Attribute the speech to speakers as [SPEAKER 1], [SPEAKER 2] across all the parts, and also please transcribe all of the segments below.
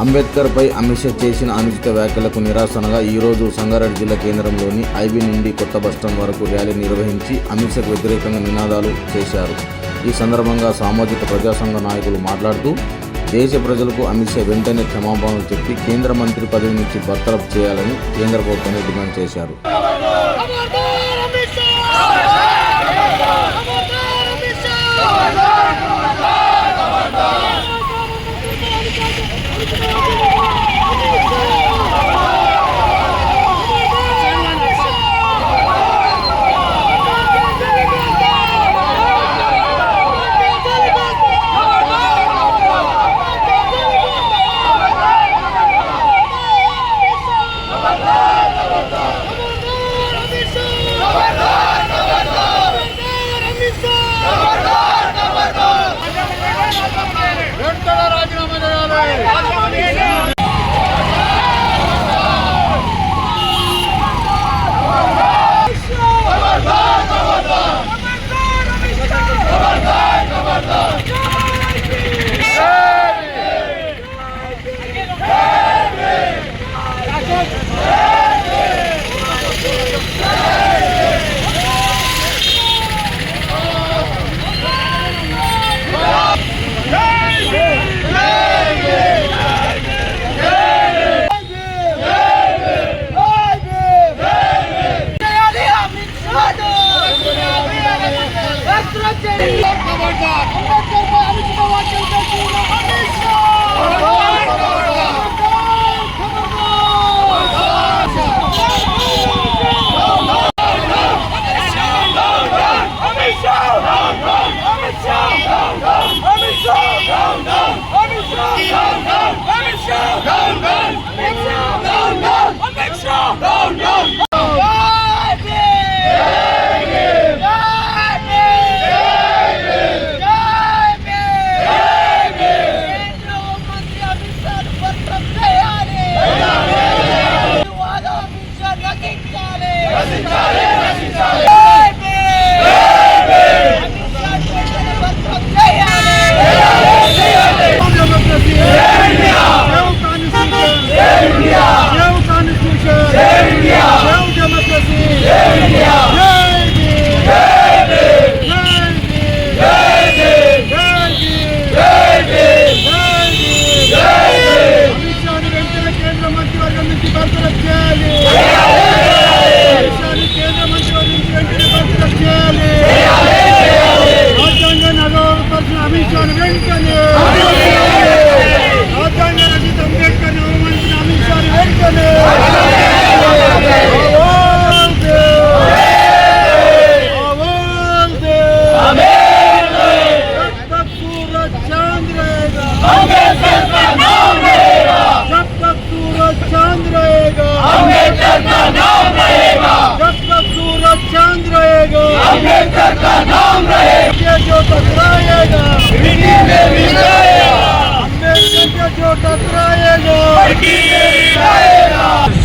[SPEAKER 1] అంబేద్కర్పై అమిత్ షా చేసిన అనుచిత వ్యాఖ్యలకు నిరాశనగా ఈరోజు సంగారెడ్డి జిల్లా కేంద్రంలోని ఐబీ నుండి కొత్త బస్టాండ్ వరకు ర్యాలీ నిర్వహించి అమిత్ షాకు వ్యతిరేకంగా నినాదాలు చేశారు ఈ సందర్భంగా సామాజిక ప్రజాసంఘ నాయకులు మాట్లాడుతూ దేశ ప్రజలకు అమిత్ షా వెంటనే క్షమాపణలు చెప్పి కేంద్ర మంత్రి పదవి నుంచి బర్తరఫ్ చేయాలని కేంద్ర ప్రభుత్వాన్ని డిమాండ్ చేశారు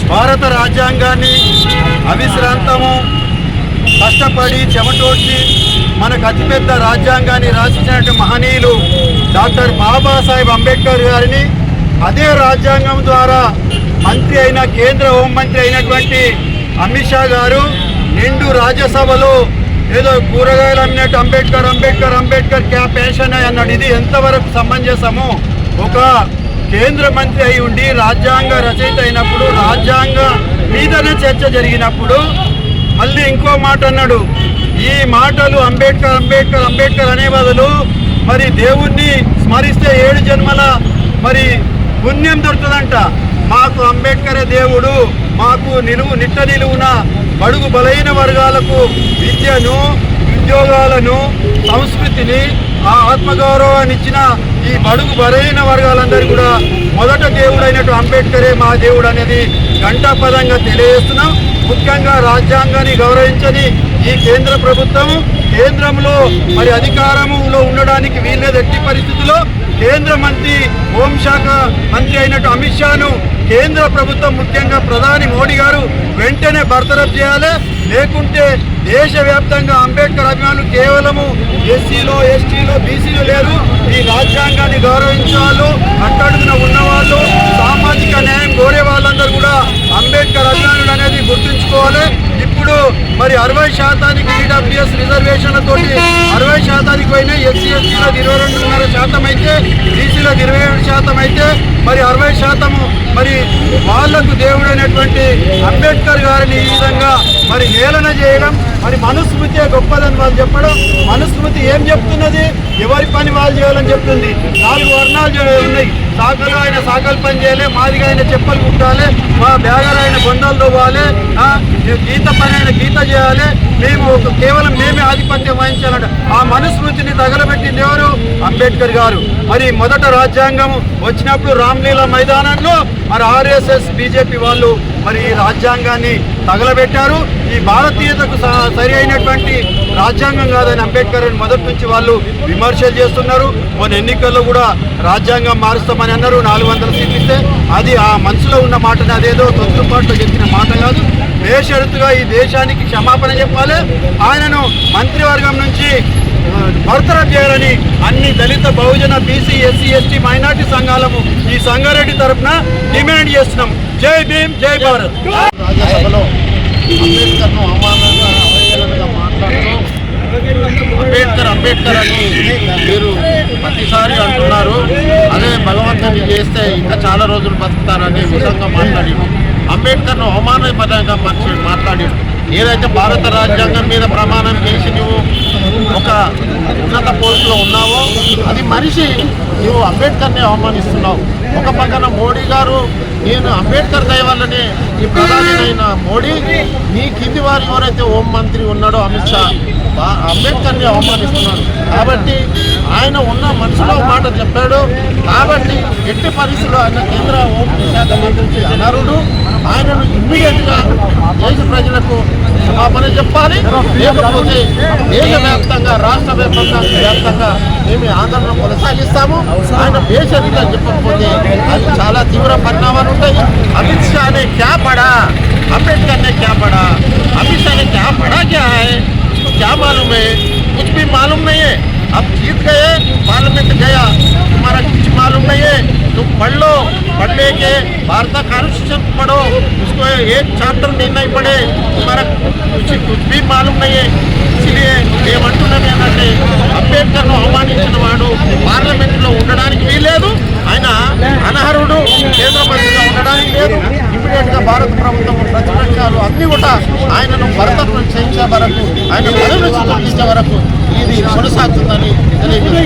[SPEAKER 2] భారత రాజ్యాంగాన్ని అవిశ్రాంతము కష్టపడి చెమటోడ్చి మనకు అతిపెద్ద రాజ్యాంగాన్ని రాసినటువంటి మహనీయులు డాక్టర్ బాబాసాహెబ్ అంబేద్కర్ గారిని అదే రాజ్యాంగం ద్వారా మంత్రి అయిన కేంద్ర హోంమంత్రి అయినటువంటి అమిత్ షా గారు నిండు రాజ్యసభలో ఏదో కూరగాయలు అమ్మినట్టు అంబేద్కర్ అంబేద్కర్ అంబేద్కర్ క్యా పేషన్ అన్నాడు. ఇది ఎంతవరకు సమంజసము? ఒక కేంద్ర మంత్రి అయి ఉండి రాజ్యాంగ రచయిత అయినప్పుడు రాజ్యాంగ మీదనే చర్చ జరిగినప్పుడు మళ్ళీ ఇంకో మాట అన్నాడు. ఈ మాటలు అంబేద్కర్ అంబేద్కర్ అంబేద్కర్ అనే బదులు మరి దేవుణ్ణి స్మరిస్తే ఏడు జన్మల మరి పుణ్యం దొరుకుతుందంట. మాకు అంబేద్కరే దేవుడు మాకు నిలువు నిట్ట నిలువున బడుగు బలైన వర్గాలకు విద్యను ఉద్యోగాలను సంస్కృతిని ఆ ఆత్మగౌరవాన్ని ఇచ్చిన ఈ బడుగు బలైన వర్గాలందరూ కూడా మొదట దేవుడైనట్టు అంబేద్కరే మా దేవుడు అనేది ఘంటాపదంగా తెలియజేస్తున్నాం. ముఖ్యంగా రాజ్యాంగాన్ని గౌరవించని ఈ కేంద్ర ప్రభుత్వం కేంద్రంలో మరి అధికారములో ఉండడానికి వీల్లేదు ఎట్టి పరిస్థితుల్లో కేంద్ర మంత్రి హోంశాఖ మంత్రి అయినట్టు అమిత్ షాను కేంద్ర ప్రభుత్వం ముఖ్యంగా ప్రధాని మోడీ గారు వెంటనే బర్తరఫ్ చేయాలి. లేకుంటే దేశవ్యాప్తంగా అంబేద్కర్ అభిమానులు కేవలము ఎస్సీలో ఎస్టీలో బీసీలో లేరు. ఈ రాజ్యాంగ గౌరవించాలో అట్టడుగున ఉన్నవాళ్ళు సామాజిక న్యాయం కోరే వాళ్ళందరూ కూడా అంబేద్కర్ అభిమానులు అనేది గుర్తుంచుకోవాలి. ఇప్పుడు మరి అరవై శాతానికి ఈడబ్ల్యూఎస్ రిజర్వేషన్లతోటి అరవై శాతానికి పైన ఎస్సీ ఎస్టీలో ఇరవై రెండున్నర శాతం అయితే బీసీలో ఇరవై ఏడు శాతం అయితే మరి అరవై శాతము మరి వాళ్ళకు దేవుడైనటువంటి అంబేద్కర్ గారిని ఈ విధంగా మరి హేళన చేయడం మరి మనుస్మృతి గొప్పదని వాళ్ళు చెప్పడం మనుస్మృతి ఏం చెప్తున్నది? ఎవరి పని వాళ్ళు చేయాలని చెప్తుంది? నాలుగు వర్ణాలు ఉన్నాయి. సాకలు ఆయన సాకలు పని చేయాలి మాదిగా ఆయన చెప్పలు కుట్టాలి మా బ్యాగర్ ఆయన బొండాలు తవ్వాలి గీత పని ఆయన గీత చేయాలి మేము కేవలం మేమే ఆధిపత్యం వహించాలంట ఆ మనుస్మృతిని తగలబెట్టింది ఎవరు? అంబేద్కర్ గారు. మరి మొదట రాజ్యాంగం వచ్చినప్పుడు రామ్లీలా మైదానంలో మరి ఆర్ఎస్ఎస్ బీజేపీ వాళ్ళు మరి ఈ రాజ్యాంగాన్ని తగలబెట్టారు. ఈ భారతీయతకు స- సరి అయినటువంటి రాజ్యాంగం కాదని అంబేద్కర్ అని మొదటి నుంచి వాళ్ళు విమర్శలు చేస్తున్నారు. మన ఎన్నికల్లో కూడా రాజ్యాంగం మారుస్తామని అన్నారు. నాలుగు వందల సీట్లు ఇస్తే అది ఆ మనసులో ఉన్న మాటని అదేదో తొందరపాటులో చెప్పిన మాట కాదు. బేషరతుగా ఈ దేశానికి క్షమాపణ చెప్పాలి. ఆయనను మంత్రివర్గం నుంచి భర్తర చేయాలని అన్ని Dalit Bahujan BC SC ST minority సంఘాలము ఈ సంగారెడ్డి తరఫున డిమాండ్ చేస్తున్నాం జై భీమ్ జై భారత్.
[SPEAKER 3] రాజ్యసభలో అంబేద్కర్ను అవమానంగా అంబేద్కర్ అంబేద్కర్ అని మీరు ప్రతిసారి అంటున్నారు. అదే భగవంతుని చేస్తే ఇంకా చాలా రోజులు బతుకుతారని విధంగా మాట్లాడారు. అంబేద్కర్ను అవమానపరంగా మనిషి మాట్లాడారు. ఏదైతే భారత రాజ్యాంగం మీద ప్రమాణం చేసి నువ్వు ఒక ఉన్నత పోస్టులో ఉన్నావో అది మనిషి నువ్వు అంబేద్కర్ని అవమానిస్తున్నావు. ఒక పక్కన మోడీ గారు నేను అంబేద్కర్ దయ వల్లనే ఈ ప్రధానమైన మోడీ నీ కింది వారు ఎవరైతే హోం మంత్రి ఉన్నాడో అమిత్ షా అంబేద్కర్ని అవమానిస్తున్నారు కాబట్టి ఆయన ఉన్న మనసులో మాట చెప్పాడు. కాబట్టి ఎట్టి పరిస్థితులు ఆయన కేంద్ర హోంశాఖ మంత్రి అనరుడు. ఆయనను ఇమ్మీడియట్గా దేశ ప్రజలకు క్షమాపణ చెప్పాలి. లేకపోతే దేశవ్యాప్తంగా రాష్ట్ర వ్యాప్తంగా వ్యాప్తంగా మేము ఆందోళన కొనసాగిస్తాము. ఆయన బేషరీగా చెప్పకపోతే అది చాలా తీవ్ర పరిణామాలు ఉంటాయి. అమిత్ షా అనే క్యాపడా? అంబేద్కర్ అనే క్యాపడా? అమిత్ షా అనే క్యాపడా క్యా क्या पढ़ा क्या है इसको क्या मालूम है कुछ भी मालूम नहीं है अब जीत गए पार्लियामेंट गया तुम्हारा कुछ मालूम नहीं है तुम पढ़ लो पढ़ लेके भारत कॉन्स्टिट्यूशन पढ़ो उसको एक चैप्टर में नहीं पढ़े तुम्हारा कुछ कुछ भी मालूम नहीं है इसलिए ఏమంటున్నాం ఏంటంటే అంబేద్కర్ను అవమానించిన వాడు పార్లమెంట్లో ఉండడానికి వీల్లేదు ఆయన అనర్హుడు కేంద్ర మంత్రిగా ఉండడానికి లేదు ఇమీడియట్ గా భారత ప్రభుత్వం ప్రతిపక్షాలు అన్ని కూడా ఆయనను భరతత్వం చేయించే వరకు ఆయన పదవి తొలగించే వరకు ఇది కొనసాగుతుందని తెలియజేస్తుంది